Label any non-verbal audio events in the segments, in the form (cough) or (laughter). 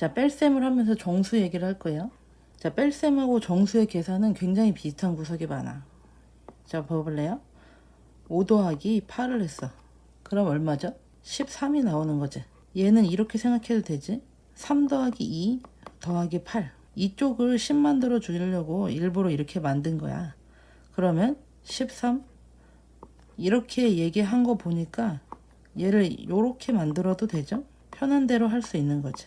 자, 뺄셈을 하면서 정수 얘기를 할 거예요. 자, 뺄셈하고 정수의 계산은 굉장히 비슷한 구석이 많아. 자, 봐볼래요? 5 더하기 8을 했어. 그럼 얼마죠? 13이 나오는 거지. 얘는 이렇게 생각해도 되지. 3 더하기 2 더하기 8. 이쪽을 10 만들어 주려고 일부러 이렇게 만든 거야. 그러면 13 이렇게 얘기한 거 보니까 얘를 이렇게 만들어도 되죠? 편한 대로 할 수 있는 거지.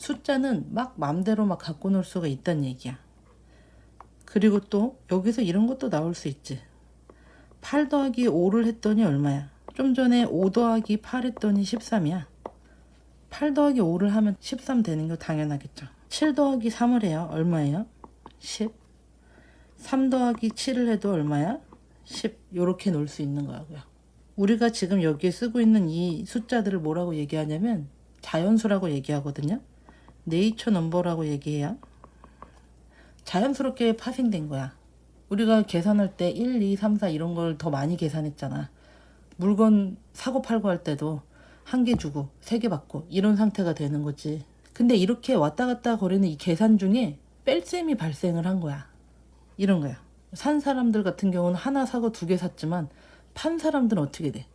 숫자는 막 맘대로 막 갖고 놀 수가 있다는 얘기야. 그리고 또 여기서 이런 것도 나올 수 있지. 8 더하기 5를 했더니 얼마야? 좀 전에 5 더하기 8 했더니 13이야. 8 더하기 5를 하면 13 되는 거 당연하겠죠. 7 더하기 3을 해요. 얼마예요? 10. 3 더하기 7을 해도 얼마야? 10. 요렇게 놓을 수 있는 거고요. 우리가 지금 여기에 쓰고 있는 이 숫자들을 뭐라고 얘기하냐면 자연수라고 얘기하거든요. 네이처 넘버라고 얘기해요. 자연스럽게 파생된 거야. 우리가 계산할 때 1, 2, 3, 4 이런 걸 더 많이 계산했잖아. 물건 사고 팔고 할 때도 한 개 주고 세 개 받고 이런 상태가 되는 거지. 근데 이렇게 왔다 갔다 거리는 이 계산 중에 뺄셈이 발생을 한 거야. 이런 거야. 산 사람들 같은 경우는 하나 사고 두 개 샀지만 판 사람들은 어떻게 돼?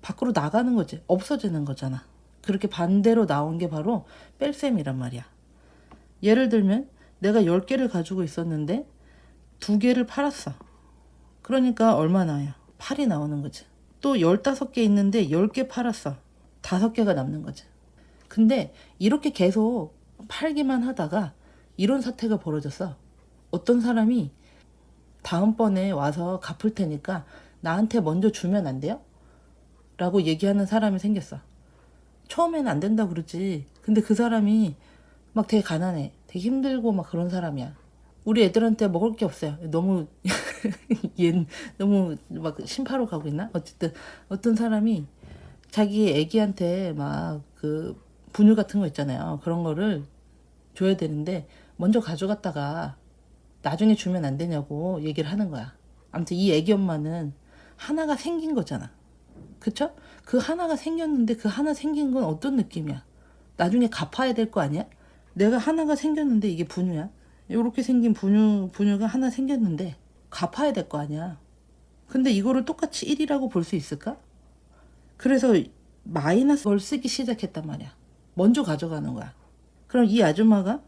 밖으로 나가는 거지. 없어지는 거잖아. 그렇게 반대로 나온 게 바로 뺄셈이란 말이야. 예를 들면 내가 10개를 가지고 있었는데 두 개를 팔았어. 그러니까 얼마 나와요? 8이 나오는 거지. 또 15개 있는데 10개 팔았어. 5개가 남는 거지. 근데 이렇게 계속 팔기만 하다가 이런 사태가 벌어졌어. 어떤 사람이 다음번에 와서 갚을 테니까 나한테 먼저 주면 안 돼요? 라고 얘기하는 사람이 생겼어. 처음에는 안 된다 그러지. 근데 그 사람이 막 되게 가난해. 되게 힘들고 막 그런 사람이야. 우리 애들한테 먹을 게 없어요. 너무 (laughs) 얘 너무 막 심파로 가고 있나? 어쨌든 어떤 사람이 자기 애기한테 막 그 분유 같은 거 있잖아요. 그런 거를 줘야 되는데 먼저 가져갔다가 나중에 주면 안 되냐고 얘기를 하는 거야. 아무튼 이 애기 엄마는 하나가 생긴 거잖아. 그쵸? 그 하나가 생겼는데 그 하나 생긴 건 어떤 느낌이야? 나중에 갚아야 될 거 아니야? 내가 하나가 생겼는데 이게 분유야? 이렇게 생긴 분유, 분유가 하나 생겼는데 갚아야 될 거 아니야? 근데 이거를 똑같이 1이라고 볼 수 있을까? 그래서 마이너스 걸 쓰기 시작했단 말이야. 먼저 가져가는 거야. 그럼 이 아줌마가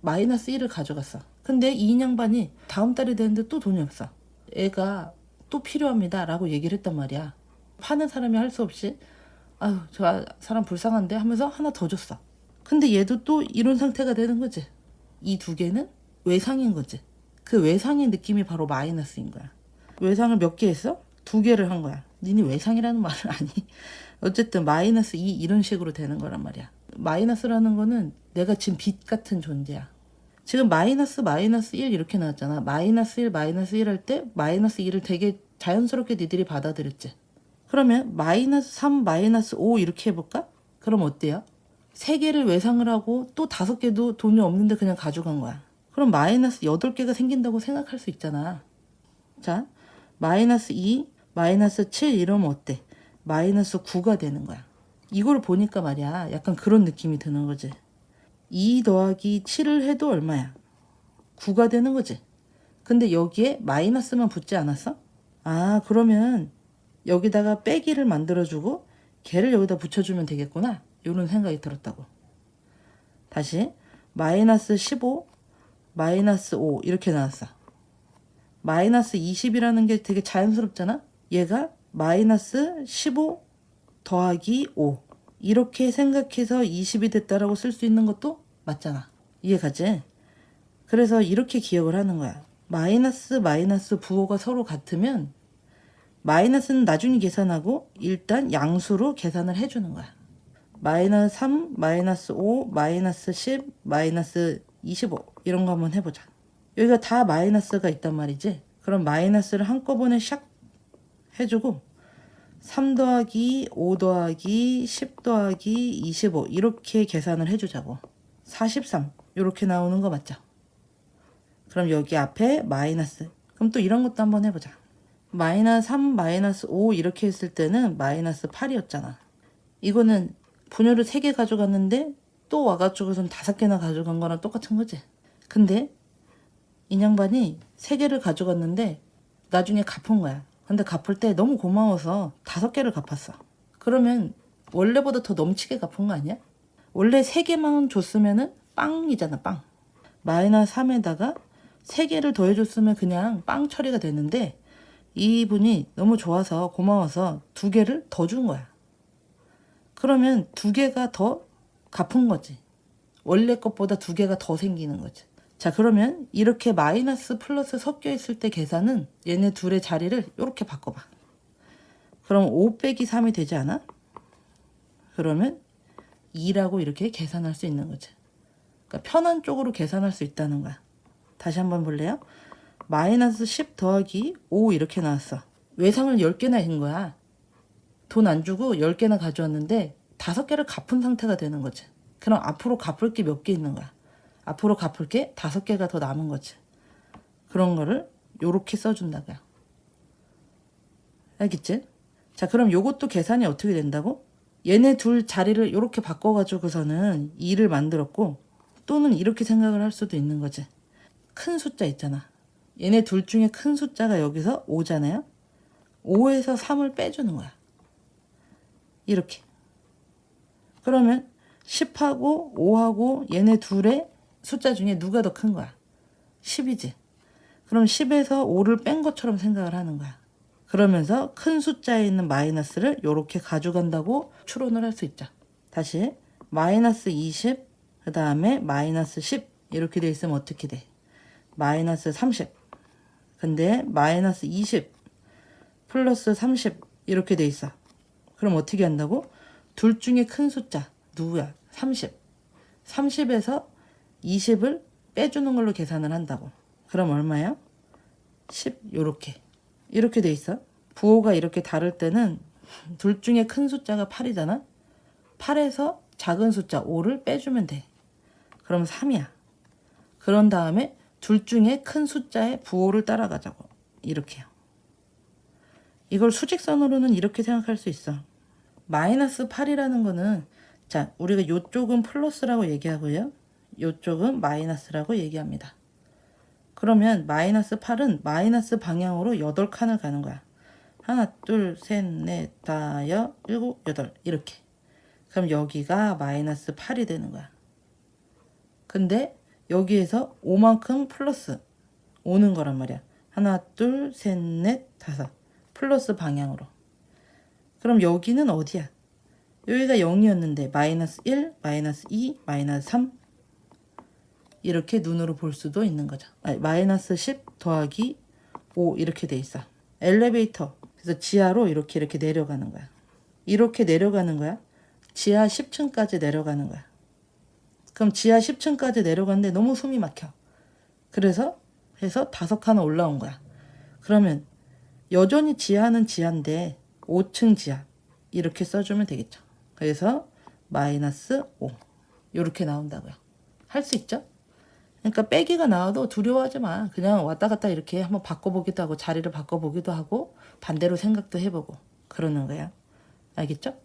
마이너스 1을 가져갔어. 근데 이 인양반이 다음 달이 되는데 또 돈이 없어. 애가 또 필요합니다. 라고 얘기를 했단 말이야. 파는 사람이 할 수 없이, 아유, 저 사람 불쌍한데 하면서 하나 더 줬어. 근데 얘도 또 이런 상태가 되는 거지. 이 두 개는 외상인 거지. 그 외상의 느낌이 바로 마이너스인 거야. 외상을 몇 개 했어? 두 개를 한 거야. 니네 외상이라는 말은 (laughs) 아니. 어쨌든 마이너스 2 이런 식으로 되는 거란 말이야. 마이너스라는 거는 내가 지금 빚 같은 존재야. 지금 마이너스 마이너스 1 이렇게 나왔잖아. 마이너스 1 마이너스 1 할 때 마이너스 2를 되게 자연스럽게 니들이 받아들였지. 그러면 마이너스 3 마이너스 5 이렇게 해볼까? 그럼 어때요? 세 개를 외상을 하고 또 다섯 개도 돈이 없는데 그냥 가져간 거야. 그럼 마이너스 여덟 개가 생긴다고 생각할 수 있잖아. 자, 마이너스 2, 마이너스 7 이러면 어때? 마이너스 9가 되는 거야. 이걸 보니까 말이야. 약간 그런 느낌이 드는 거지. 2 더하기 7을 해도 얼마야? 9가 되는 거지. 근데 여기에 마이너스만 붙지 않았어? 아, 그러면 여기다가 빼기를 만들어주고 걔를 여기다 붙여주면 되겠구나. 이런 생각이 들었다고. 다시 마이너스 15, 마이너스 5 이렇게 나왔어. 마이너스 20이라는 게 되게 자연스럽잖아? 얘가 마이너스 15 더하기 5 이렇게 생각해서 20이 됐다라고 쓸 수 있는 것도 맞잖아. 이해 가지? 그래서 이렇게 기억을 하는 거야. 마이너스 마이너스 부호가 서로 같으면 마이너스는 나중에 계산하고 일단 양수로 계산을 해주는 거야. 마이너스 3, 마이너스 5, 마이너스 10, 마이너스 25 이런 거 한번 해보자. 여기가 다 마이너스가 있단 말이지. 그럼 마이너스를 한꺼번에 샥 해주고 3 더하기 5 더하기 10 더하기 25 이렇게 계산을 해주자고. 43 이렇게 나오는 거 맞죠? 그럼 여기 앞에 마이너스. 그럼 또 이런 것도 한번 해보자. 마이너스 3, 마이너스 5 이렇게 했을 때는 마이너스 8이었잖아. 이거는 분유를 3개 가져갔는데 또 와가지고선 다섯 개나 가져간 거랑 똑같은 거지. 근데 인양반이 세 개를 가져갔는데 나중에 갚은 거야. 근데 갚을 때 너무 고마워서 다섯 개를 갚았어. 그러면 원래보다 더 넘치게 갚은 거 아니야? 원래 세 개만 줬으면은 빵이잖아, 빵. 마이너스 3에다가 세 개를 더해줬으면 그냥 빵 처리가 되는데 이분이 너무 좋아서 고마워서 두 개를 더 준 거야. 그러면 두 개가 더 갚은 거지. 원래 것보다 두 개가 더 생기는 거지. 자, 그러면 이렇게 마이너스 플러스 섞여 있을 때 계산은 얘네 둘의 자리를 이렇게 바꿔봐. 그럼 5 빼기 3이 되지 않아? 그러면 2라고 이렇게 계산할 수 있는 거지. 그러니까 편한 쪽으로 계산할 수 있다는 거야. 다시 한번 볼래요? 마이너스 10 더하기 5 이렇게 나왔어. 외상을 10개나 한 거야. 돈 안 주고 10개나 가져왔는데 5개를 갚은 상태가 되는 거지. 그럼 앞으로 갚을 게 몇 개 있는 거야. 앞으로 갚을 게 5개가 더 남은 거지. 그런 거를 요렇게 써준다고요. 알겠지? 자, 그럼 요것도 계산이 어떻게 된다고? 얘네 둘 자리를 요렇게 바꿔가지고서는 2를 만들었고 또는 이렇게 생각을 할 수도 있는 거지. 큰 숫자 있잖아. 얘네 둘 중에 큰 숫자가 여기서 5잖아요. 5에서 3을 빼주는 거야. 이렇게. 그러면 10하고 5하고 얘네 둘의 숫자 중에 누가 더 큰 거야? 10이지. 그럼 10에서 5를 뺀 것처럼 생각을 하는 거야. 그러면서 큰 숫자에 있는 마이너스를 이렇게 가져간다고 추론을 할 수 있죠. 다시 마이너스 20, 그 다음에 마이너스 10 이렇게 돼 있으면 어떻게 돼? 마이너스 30. 근데 마이너스 20 플러스 30 이렇게 돼 있어. 그럼 어떻게 한다고? 둘 중에 큰 숫자 누구야? 30. 30에서 20을 빼주는 걸로 계산을 한다고. 그럼 얼마야? 10 요렇게. 이렇게 돼 있어. 부호가 이렇게 다를 때는 둘 중에 큰 숫자가 8이잖아. 8에서 작은 숫자 5를 빼주면 돼. 그럼 3이야. 그런 다음에 둘 중에 큰 숫자의 부호를 따라가자고. 이렇게요. 이걸 수직선으로는 이렇게 생각할 수 있어. 마이너스 8이라는 거는 자, 우리가 요쪽은 플러스라고 얘기하고요. 요쪽은 마이너스라고 얘기합니다. 그러면 마이너스 8은 마이너스 방향으로 8칸을 가는 거야. 하나, 둘, 셋, 넷, 다, 여, 일곱, 여덟. 이렇게. 그럼 여기가 마이너스 8이 되는 거야. 근데 여기에서 5만큼 플러스 오는 거란 말이야. 하나, 둘, 셋, 넷, 다섯. 플러스 방향으로. 그럼 여기는 어디야? 여기가 0이었는데 마이너스 1, 마이너스 2, 마이너스 3 이렇게 눈으로 볼 수도 있는 거죠. 아니, 마이너스 10 더하기 5 이렇게 돼 있어. 엘리베이터. 그래서 지하로 이렇게 이렇게 내려가는 거야. 이렇게 내려가는 거야. 지하 10층까지 내려가는 거야. 그럼 지하 10층까지 내려갔는데 너무 숨이 막혀. 그래서 해서 다섯 칸 올라온 거야. 그러면 여전히 지하는 지하인데 5층 지하 이렇게 써주면 되겠죠. 그래서 마이너스 5 이렇게 나온다고요. 할 수 있죠? 그러니까 빼기가 나와도 두려워하지 마. 그냥 왔다 갔다 이렇게 한번 바꿔보기도 하고 자리를 바꿔보기도 하고 반대로 생각도 해보고 그러는 거야. 알겠죠?